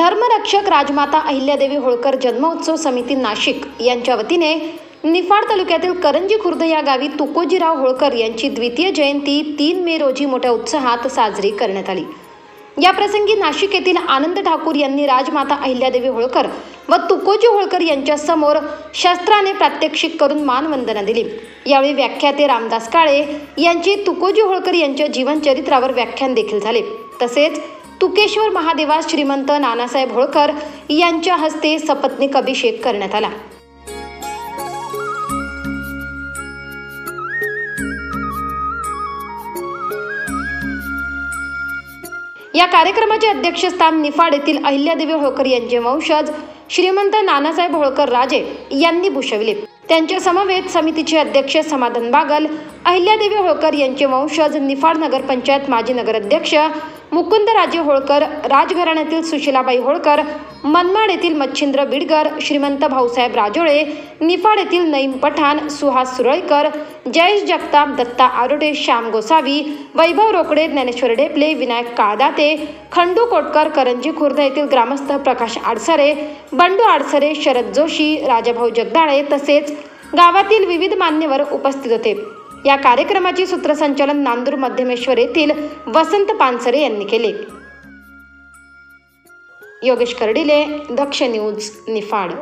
धर्मरक्षक राजमाता अहिल्यादेवी होळकर जन्मोत्सव समिती नाशिक यांच्या वतीने निफाड तालुक्यातील करंजी खुर्द या गावी तुकोजीराव होळकर यांची द्वितीय जयंती तीन मे रोजी मोठ्या उत्साहात साजरी करण्यात आली. या प्रसंगी नाशिक येथील आनंद ठाकूर यांनी राजमाता अहिल्यादेवी होळकर व तुकोजी होळकर यांच्यासमोर शस्त्राने प्रात्यक्षिक करून मानवंदना दिली. यावेळी व्याख्याते रामदास काळे यांची तुकोजी होळकर यांच्या जीवनचरित्रावर व्याख्यान देखील झाले. तसेच तुकेश्वर महादेवास श्रीमंत नानासाहेब होळकर यांच्या हस्ते सपत्नीक अभिषेक करण्यात आला. या कार्यक्रमाचे अध्यक्षस्थान निफाड येथील अहिल्यादेवी होळकर यांचे वंशज श्रीमंत नानासाहेब होळकर राजे यांनी भूषविले. त्यांच्या समवेत समितीचे अध्यक्ष समाधान बागल अहिल्यादेवी होळकर यांचे वंशज निफाड नगरपंचायत माजी नगराध्यक्ष मुकुंदराजे होळकर राजघराण्यातील सुशीलाबाई होळकर मनमाड येथील मच्छिंद्र बिडकर श्रीमंत भाऊसाहेब राजोळे निफाड येथील नईम पठाण सुहास सुरळकर जयेश जगताप दत्ता आरोडे श्याम गोसावी वैभव रोकडे ज्ञानेश्वर ढेपले विनायक काळदाते खंडू कोटकर करंजी खुर्द येथील ग्रामस्थ प्रकाश आडसरे बंडू आडसरे शरद जोशी राजाभाऊ जगदाळे तसेच गावातील विविध मान्यवर उपस्थित होते. या कार्यक्रमाचे सूत्रसंचालन नांदूर मध्यमेश्वर येथील वसंत पानसरे यांनी केले. योगेश कर्डिले दक्ष न्यूज निफाड.